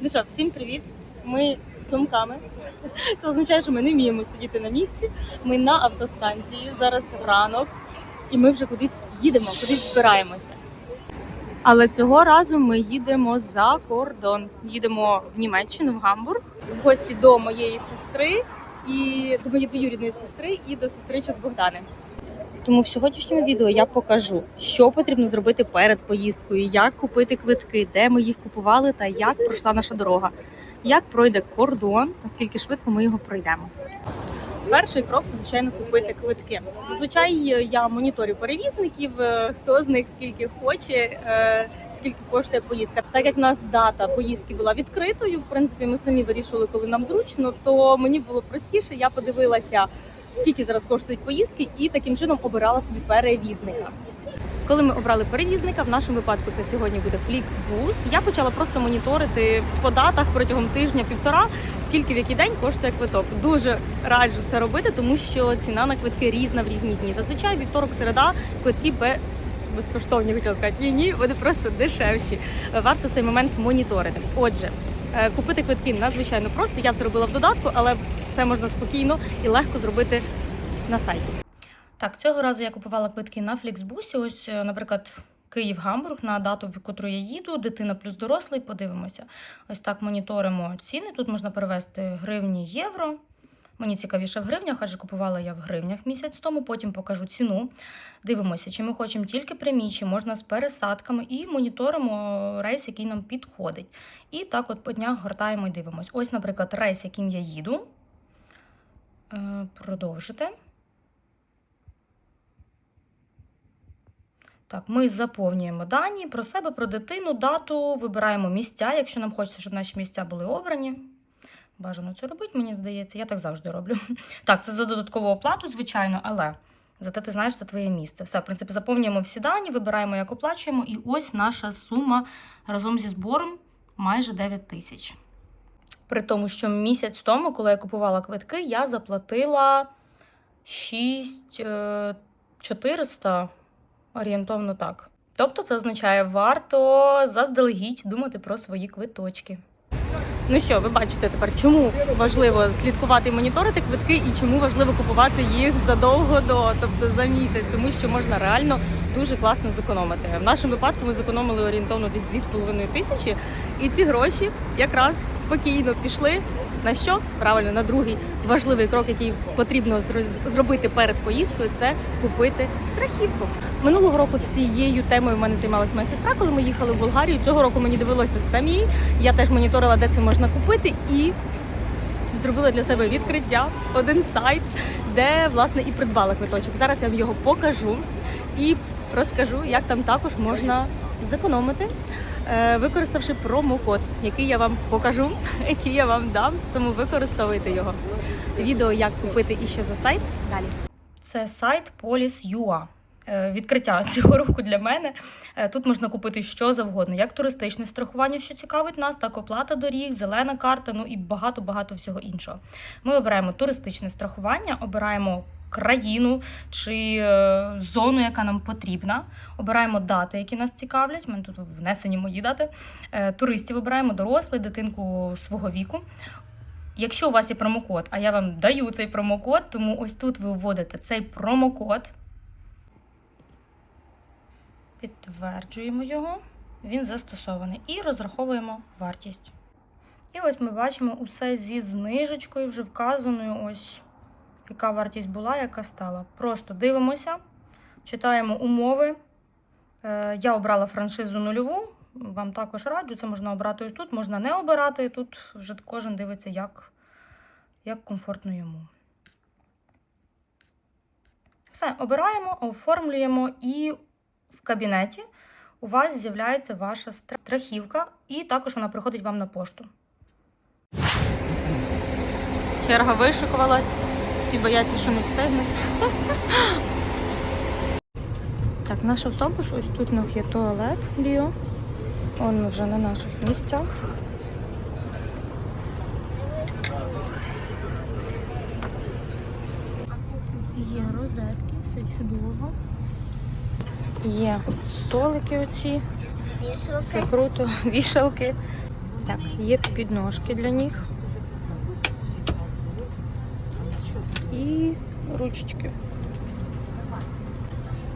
Ну що, всім привіт! Ми з сумками. Це означає, що ми не вміємо сидіти на місці. Ми на автостанції. Зараз ранок, і ми вже кудись їдемо, кудись збираємося. Але цього разу ми їдемо за кордон. Їдемо в Німеччину, в Гамбург, в гості до моєї сестри і до моєї двоюрідної сестри і до сестричок Богдани. Тому в сьогоднішньому відео я покажу, що потрібно зробити перед поїздкою, як купити квитки, де ми їх купували та як пройшла наша дорога, як пройде кордон, наскільки швидко ми його пройдемо. Перший крок це звичайно купити квитки. Зазвичай я моніторю перевізників, е, хто з них скільки хоче, е, скільки коштує поїздка. Так як в нас дата поїздки була відкритою, в принципі, ми самі вирішили, коли нам зручно, то мені було простіше. Я подивилася, скільки зараз коштують поїздки, і таким чином обирала собі перевізника. Коли ми обрали перевізника, в нашому випадку це сьогодні буде Flixbus, Я почала просто моніторити по датах протягом тижня-півтора, скільки в який день коштує квиток. Дуже раджу це робити, тому що ціна на квитки різна в різні дні. Зазвичай вівторок, середа квитки бе- безкоштовні, хотіла сказати. Ні, ні, вони просто дешевші. Варто цей момент моніторити. Отже, е, купити квитки надзвичайно просто. Я це робила в додатку, але це можна спокійно і легко зробити на сайті. Так, цього разу я купувала квитки на Фліксбусі. Ось, е, наприклад, Київ-Гамбург на дату, в котру я їду, дитина плюс дорослий. Подивимося. Ось так моніторимо ціни. Тут можна перевести гривні євро. Мені цікавіше в гривнях, адже купувала я в гривнях місяць тому. Потім покажу ціну. Дивимося, чи ми хочемо тільки прямі, чи можна з пересадками, і моніторимо рейс, який нам підходить. І так, от по днях гортаємо і дивимось. Ось, наприклад, рейс, яким я їду. Е, Продовжити. Так, ми заповнюємо дані про себе, про дитину, дату, вибираємо місця, якщо нам хочеться, щоб наші місця були обрані. Бажано це робити, мені здається, я так завжди роблю. Так, це за додаткову оплату, звичайно, але зате ти знаєш, це твоє місце. Все, в принципі, заповнюємо всі дані, вибираємо, як оплачуємо, і ось наша сума разом зі збором майже 9 тисяч. При тому, що місяць тому, коли я купувала квитки, я заплатила 6400 Орієнтовно так. Тобто це означає, варто заздалегідь думати про свої квиточки. Ну що, ви бачите тепер, чому важливо слідкувати і моніторити квитки, і чому важливо купувати їх задовго до, тобто за місяць, тому що можна реально дуже класно зекономити. В нашому випадку ми зекономили орієнтовно десь 2,5 тисячі, і ці гроші якраз спокійно пішли. На що? Правильно, на другий важливий крок, який потрібно зробити перед поїздкою, це купити страхівку. Минулого року цією темою в мене займалася моя сестра, коли ми їхали в Болгарію. Цього року мені дивилося самі. Я теж моніторила, де це можна купити, і зробила для себе відкриття, один сайт, де власне і придбала квиточок. Зараз я вам його покажу і розкажу, як там також можна зекономити, е, використавши промокод, який я вам покажу, який я вам дам. Тому використовуйте його. Відео, як купити і що за сайт. Далі. Це сайт Polis.ua. Е, Відкриття цього року для мене. Е, Тут можна купити що завгодно, як туристичне страхування, що цікавить нас, так оплата доріг, зелена карта, ну і багато-багато всього іншого. Ми обираємо туристичне страхування, обираємо країну чи е, зону, яка нам потрібна. Обираємо дати, які нас цікавлять. У мене тут внесені мої дати. Е, Туристів обираємо дорослий, дитинку свого віку. Якщо у вас є промокод, а я вам даю цей промокод, тому ось тут ви вводите цей промокод. Підтверджуємо його, він застосований. І розраховуємо вартість. І ось ми бачимо усе зі знижечкою, вже вказаною, ось яка вартість була, яка стала. Просто дивимося, читаємо умови. Е, Я обрала франшизу нульову. Вам також раджу, це можна обрати ось тут, можна не обирати. Тут вже кожен дивиться, як, як комфортно йому. Все, обираємо, оформлюємо і в кабінеті у вас з'являється ваша страхівка, і також вона приходить вам на пошту. Черга вишикувалась, всі бояться, що не встигнуть. Так, наш автобус, ось тут у нас є туалет біо. Он вже на наших місцях. Є розетки, все чудово. Є столики оці, все круто, вішалки. Так, є підножки для них. І ручечки.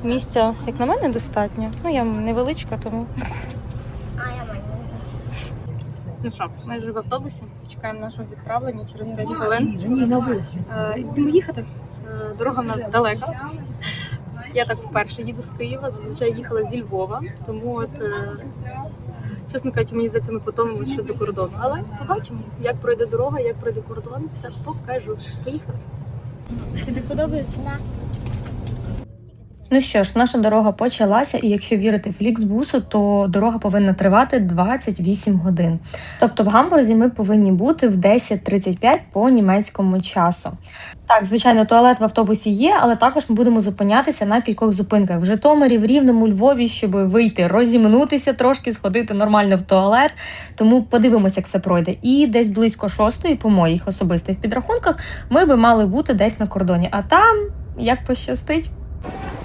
Місця, як на мене, достатньо. Ну, я невеличка, тому. А я Ну що, ми вже в автобусі, чекаємо нашого відправлення через 5 хвилин. Е, Будемо їхати. Е, Дорога в нас далека. Я так вперше їду з Києва, зазвичай їхала зі Львова, тому от, е, чесно кажучи, мені здається, ми потомимося ще до кордону. Але побачимо, як пройде дорога, як пройде кордон, все покажу. Поїхали. Gdy podobny znak Ну що ж, наша дорога почалася, і якщо вірити Фліксбусу, то дорога повинна тривати 28 годин. Тобто в Гамбурзі ми повинні бути в 10.35 по німецькому часу. Так, звичайно, туалет в автобусі є, але також ми будемо зупинятися на кількох зупинках в Житомирі, в Рівному, Львові, щоб вийти, розімнутися трошки, сходити нормально в туалет. Тому подивимося, як все пройде. І десь близько шостої, по моїх особистих підрахунках, ми би мали бути десь на кордоні. А там як пощастить.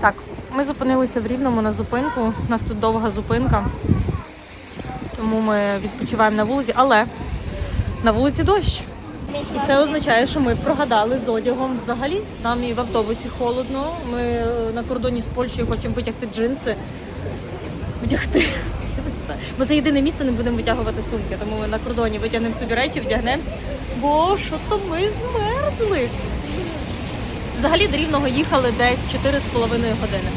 Так, ми зупинилися в Рівному на зупинку. У нас тут довга зупинка, тому ми відпочиваємо на вулиці, але на вулиці дощ. І це означає, що ми прогадали з одягом взагалі. Нам і в автобусі холодно. Ми е, на кордоні з Польщею хочемо витягти джинси. Вдягти. Бо це єдине місце, не будемо витягувати сумки. Тому ми на кордоні витягнемо собі речі, вдягнемось. Бо що то ми змерзли. Взагалі до рівного їхали десь 4,5 години.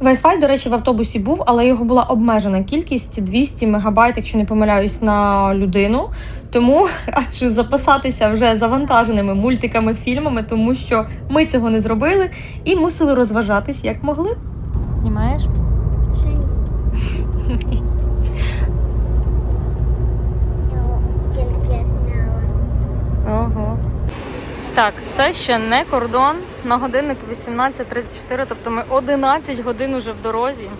Wi-Fi, до речі, в автобусі був, але його була обмежена кількість 200 мегабайт, якщо не помиляюсь, на людину. Тому раджу записатися вже завантаженими мультиками, фільмами, тому що ми цього не зробили і мусили розважатись як могли. Знімаєш? Скільки Так, це ще не кордон. На годинник 18.34, тобто ми 11 годин уже в дорозі.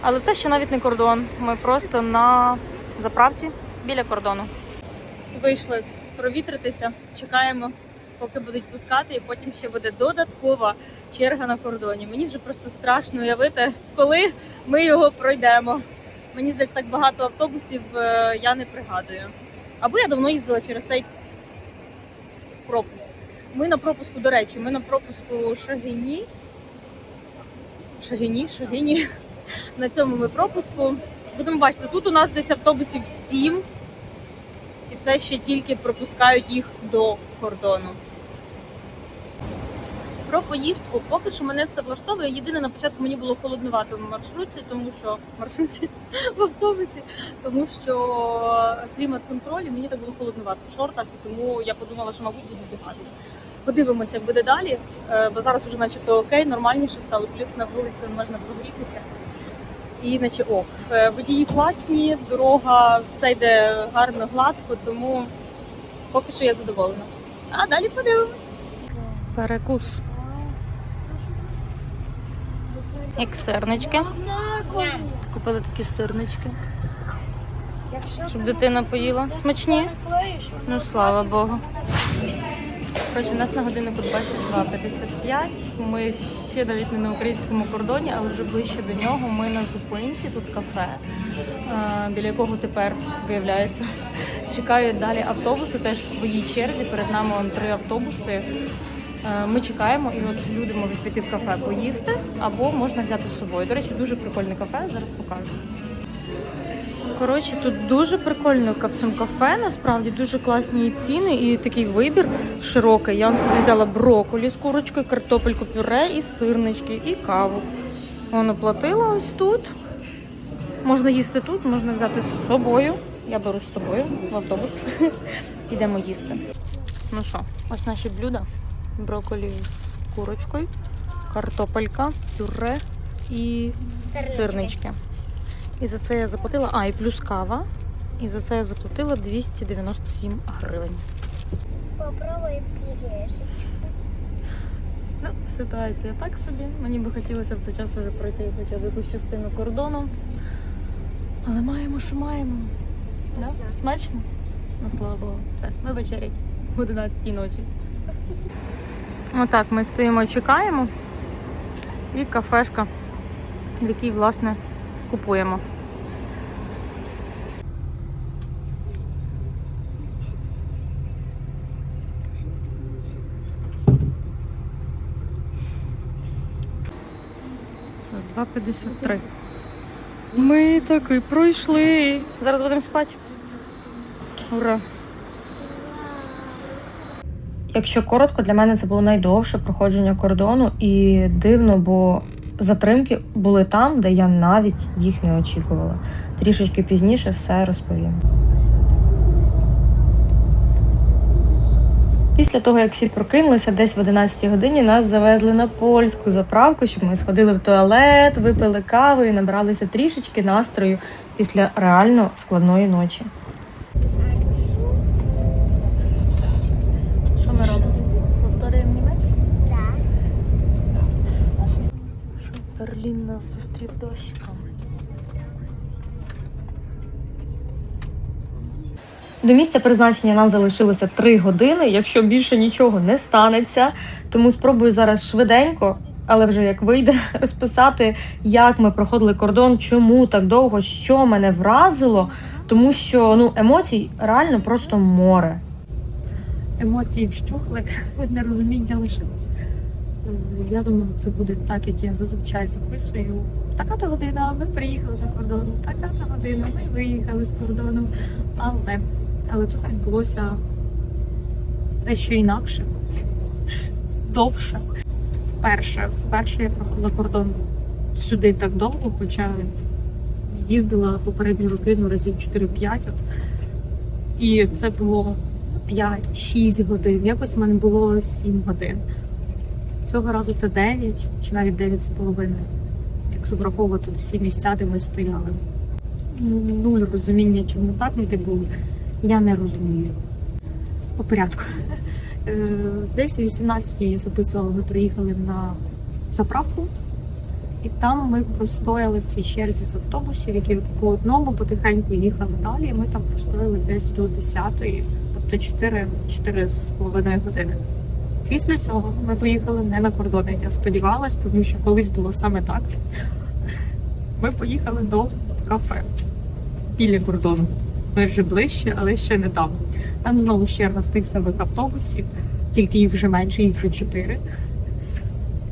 Але це ще навіть не кордон. Ми просто на заправці біля кордону. Вийшли провітритися, чекаємо, поки будуть пускати, і потім ще буде додаткова черга на кордоні. Мені вже просто страшно уявити, коли ми його пройдемо. Мені здається, так багато автобусів е, я не пригадую. Або я давно їздила через цей пропуск. Ми на пропуску, до речі, ми на пропуску Шагині. Шагині, Шагині. На цьому ми пропуску. Будемо бачити, тут у нас десь автобусів 7. І це ще тільки пропускають їх до кордону. Про поїздку поки що мене все влаштовує. Єдине на початку мені було холоднувато в маршрутці, тому що в маршрутці в автобусі, тому що клімат контроль і мені так було холоднувато в шортах, і тому я подумала, що мабуть буду вдягатися. Подивимося, як буде далі, е, бо зараз уже начебто окей, нормальніше стало, плюс на вулиці можна прогрітися. І наче ок. Е, Водії класні, дорога, все йде гарно, гладко, тому поки що я задоволена. А далі подивимось. Перекус. Як сирнички. Купили такі сирнички, щоб дитина поїла. Смачні? Ну, слава Богу. Коротше, у нас на годиннику 22.55. Ми ще навіть не на українському кордоні, але вже ближче до нього. Ми на зупинці, тут кафе, е, біля якого тепер виявляється. Чекають далі автобуси, теж в своїй черзі. Перед нами он три автобуси. Е, Ми чекаємо, і от люди можуть піти в кафе поїсти, або можна взяти з собою. До речі, дуже прикольне кафе. Зараз покажу. Коротше, тут дуже прикольно цьому кафе, насправді дуже класні ціни і такий вибір широкий. Я вам собі взяла брокколі з курочкою, картопельку пюре і сирнички, і каву. Воно платила ось тут. Можна їсти тут, можна взяти з собою. Я беру з собою в автобус. Йдемо їсти. Ну що, ось наші блюда. Брокколі з курочкою, картопелька, пюре і сирнички. І за це я заплатила, а, і плюс кава. І за це я заплатила 297 гривень. Попробуй пюрешечку. Ну, ситуація так собі. Мені би хотілося в цей час вже пройти хоча б якусь частину кордону. Але маємо, що маємо. Да? Смачно. Смачно? Ну, слава Богу. Все, ми вечерять в 11 ночі. Отак ми стоїмо, і чекаємо. І кафешка, в якій, власне, купуємо. Два п'ятдесят три. Ми таки пройшли. Зараз будемо спати. Ура! Якщо коротко, для мене це було найдовше проходження кордону, і дивно, бо затримки були там, де я навіть їх не очікувала. Трішечки пізніше все розповім. Після того, як всі прокинулися, десь в 11 годині нас завезли на польську заправку, щоб ми сходили в туалет, випили каву і набралися трішечки настрою після реально складної ночі. До місця призначення нам залишилося 3 години, якщо більше нічого не станеться. Тому спробую зараз швиденько, але вже як вийде, розписати, як ми проходили кордон, чому так довго, що мене вразило, тому що ну емоцій реально просто море. емоції вщухли, нерозуміння лишилось. Я думаю, це буде так, як я зазвичай записую. Така-то година, ми приїхали на кордон, така-то година, ми виїхали з кордону. Але, але тут відбулося дещо інакше, довше. Вперше, вперше я проходила кордон сюди так довго, хоча їздила попередні роки ну, разів 4-5. От. І це було 5-6 годин. Якось в мене було 7 годин. Цього разу це 9 чи навіть 9 з половиною, якщо враховувати всі місця, де ми стояли. Ну, Нуль розуміння, чому так не було, я не розумію. По порядку. Е, Десь о 18 я записувала, ми приїхали на заправку, і там ми простояли в цій черзі з автобусів, які по одному потихеньку їхали далі. І ми там простояли десь до 10-ї, тобто 4, 4 з половиною години. Після цього ми поїхали не на кордон, як я сподівалась, тому що колись було саме так. Ми поїхали до кафе біля кордону. Ми вже ближче, але ще не там. Там знову черга з тих самих автобусів, тільки їх вже менше, їх вже чотири.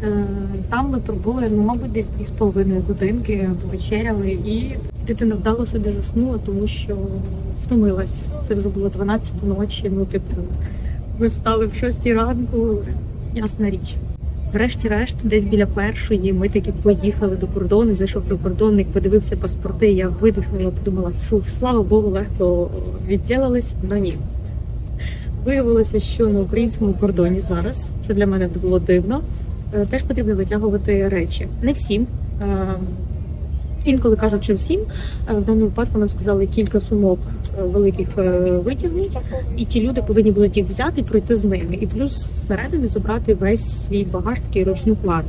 Е, Там ми пробули, ну, мабуть, десь дві з половиною годинки, повечеряли, і дитина вдало собі заснула, тому що втомилась. Це вже було 12 ночі. Ну, типу, ми встали в 6 ранку, ясна річ. Врешті-решт, десь біля першої, ми таки поїхали до кордону, зайшов прикордонник, подивився паспорти. Я видихнула, подумала, фу, слава Богу, легко відділились. Ну ні. Виявилося, що на українському кордоні зараз, що для мене було дивно, е, теж потрібно витягувати речі. Не всім. Інколи кажуть, що всім. Е, В даному випадку нам сказали кілька сумок е, великих е, витягнуть, і ті люди повинні були їх взяти і пройти з ними. І плюс зсередини забрати весь свій багаж такий ручну кладу.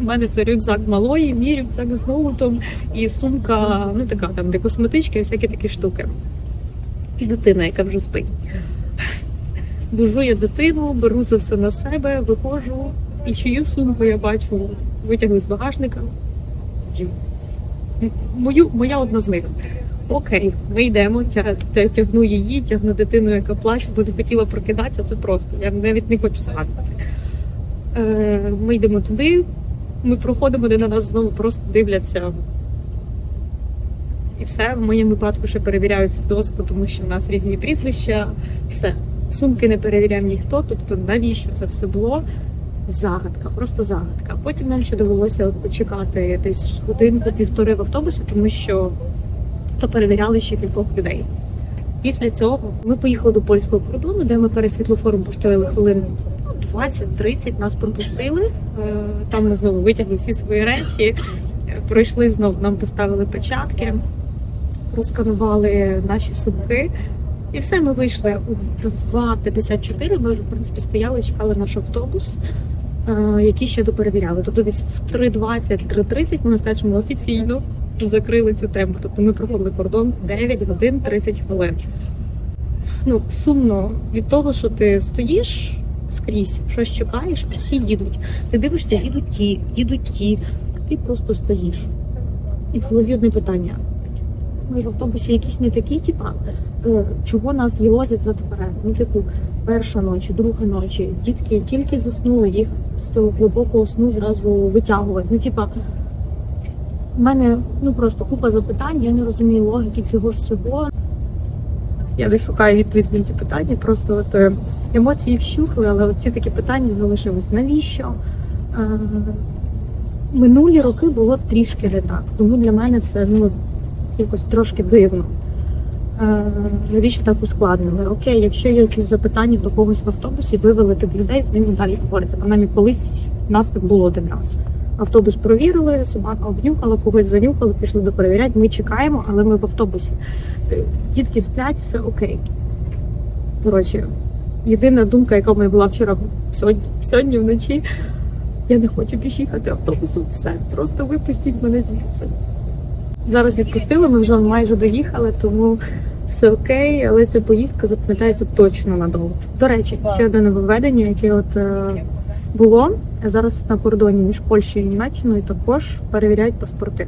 У мене це рюкзак малої, мій рюкзак з ноутом і сумка, ну така там, де косметички, і всякі такі штуки. І дитина, яка вже спить. Бужу я дитину, беру це все на себе, виходжу, і чию сумку я бачу, витягли з багажника. Мою, моя одна з них. Окей, ми йдемо, тя- тя- тягну її, тягну дитину, яка плаче, бо не хотіла прокидатися. Це просто. Я навіть не хочу згадувати. Е, ми йдемо туди, ми проходимо, де на нас знову просто дивляться. І все, в моєму випадку ще перевіряють свідоцтво, тому що в нас різні прізвища. Все. Сумки не перевіряв ніхто, тобто навіщо це все було? Загадка, просто загадка. Потім нам ще довелося почекати десь годинку-півтори в автобусі, тому що то перевіряли ще кількох людей. Після цього ми поїхали до польського кордону, де ми перед світлофором постояли хвилин ну, 20-30, нас пропустили. Е, Там ми знову витягли всі свої речі, пройшли знов, нам поставили печатки, розканували наші сумки. І все, ми вийшли у 2.54, Ми в принципі стояли, чекали наш автобус, е, який ще доперевіряли. Тобто десь в 3.20, 3.30, можна сказати, що ми офіційно закрили цю тему. Тобто ми проходили кордон 9 годин 30 хвилин. Ну, сумно від того, що ти стоїш скрізь, щось чекаєш, всі їдуть. Ти дивишся, їдуть ті, їдуть ті, ти просто стоїш. І в голові питання. Ми в автобусі якісь не такі, типа, е, чого нас вивозять за вперед? Ну, типу, перша ночі, друга ночі, дітки тільки заснули, їх з цього глибокого сну зразу витягувати. Ну, типа, У мене ну просто купа запитань, я не розумію логіки цього всього. Я не шукаю відповідь на ці питання. Просто от е, емоції вщухли, але ці такі питання залишились. Навіщо? Е, Минулі роки було трішки не так. Тому для мене це ну якось трошки дивно. Е, Навіщо так ускладнили? Окей, якщо є якісь запитання до когось в автобусі, вивели тих людей, з ними далі говориться. Принаймні колись нас так було один раз. Автобус провірили, собака обнюхала, когось занюхали, пішли до перевіряти. Ми чекаємо, але ми в автобусі. Е, Дітки сплять, все окей. Коротше, єдина думка, яка в мене була вчора сьогодні, сьогодні вночі. Я не хочу більше їхати автобусом. Все, просто випустіть мене звідси. Зараз відпустили, ми вже майже доїхали, тому все окей, але ця поїздка запам'ятається точно надовго. До речі, ще одне нововведення, яке от е, було зараз на кордоні між Польщею і Німеччиною, також перевіряють паспорти.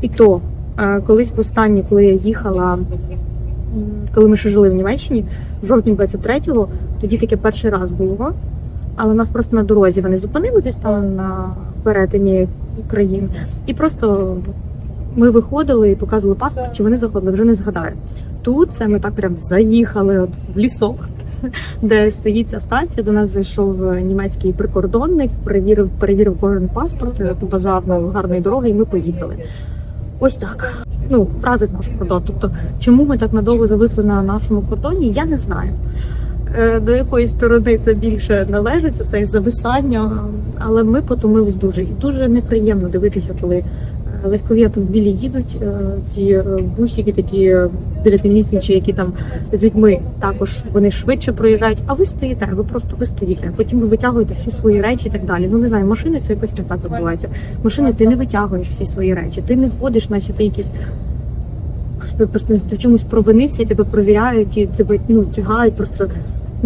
І то е, колись востаннє, коли я їхала, коли ми ще жили в Німеччині, в жовтні 23-го, тоді таке перший раз було. Але нас просто на дорозі вони зупинили десь там на перетині країн. І просто ми виходили і показували паспорт, чи вони заходили, вже не згадаю. Тут це ми так прям заїхали от в лісок, де стоїть ця станція. До нас зайшов німецький прикордонник, перевірив, перевірив кожен паспорт, побажав нам гарної дороги, і ми поїхали. Ось так. Ну, вразить наш кордон. Тобто, чому ми так надовго зависли на нашому кордоні, я не знаю. Е, До якої сторони це більше належить, оце зависання, але ми потомились дуже і дуже неприємно дивитися, коли е, легкові автомобілі їдуть, е, ці бусики такі дев'ятимісячні, які там з людьми також вони швидше проїжджають. А ви стоїте, ви просто ви стоїте. Потім ви витягуєте всі свої речі і так далі. Ну не знаю, машини це якось не так відбувається. Машини ти не витягуєш всі свої речі, ти не ходиш, наче ти якісь. Ти в чомусь провинився і тебе провіряють, і тебе ну, тягають. Просто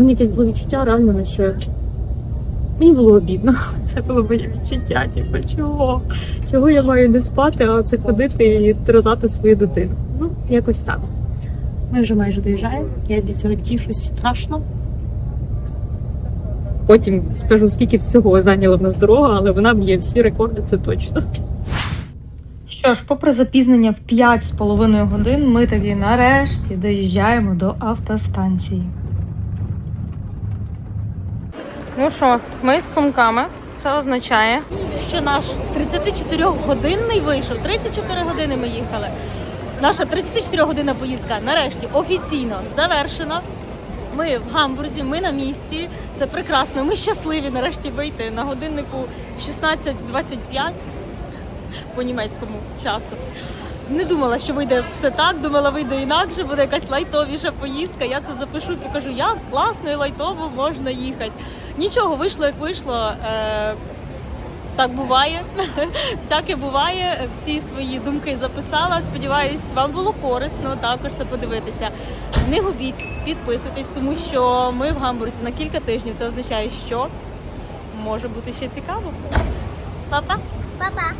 ну, якесь було відчуття реально, наче мені було обідно. Це було моє відчуття. Типу, чого? Чого я маю не спати, а це ходити і терзати свою дитину. Ну, якось так. Ми вже майже доїжджаємо. Я для цього тішусь страшно. Потім скажу, скільки всього зайняла в нас дорога, але вона б'є всі рекорди, це точно. Що ж, попри запізнення в 5,5 годин, ми таки нарешті доїжджаємо до автостанції. Ну що, ми з сумками. Це означає, Що наш 34-годинний вийшов. 34 години ми їхали. Наша 34-годинна поїздка нарешті офіційно завершена. Ми в Гамбурзі, ми на місці. Це прекрасно. Ми щасливі нарешті вийти на годиннику 16.25 по німецькому часу. Не думала, що вийде все так, думала, вийде інакше, буде якась лайтовіша поїздка. Я це запишу і покажу, як класно і лайтово можна їхати. Нічого, вийшло як вийшло. Е, так буває, всяке буває. Всі свої думки записала. Сподіваюсь, вам було корисно також це подивитися. Не губіть, підписуйтесь, тому що ми в Гамбурзі на кілька тижнів. Це означає, що може бути ще цікаво. Па-па! Папа.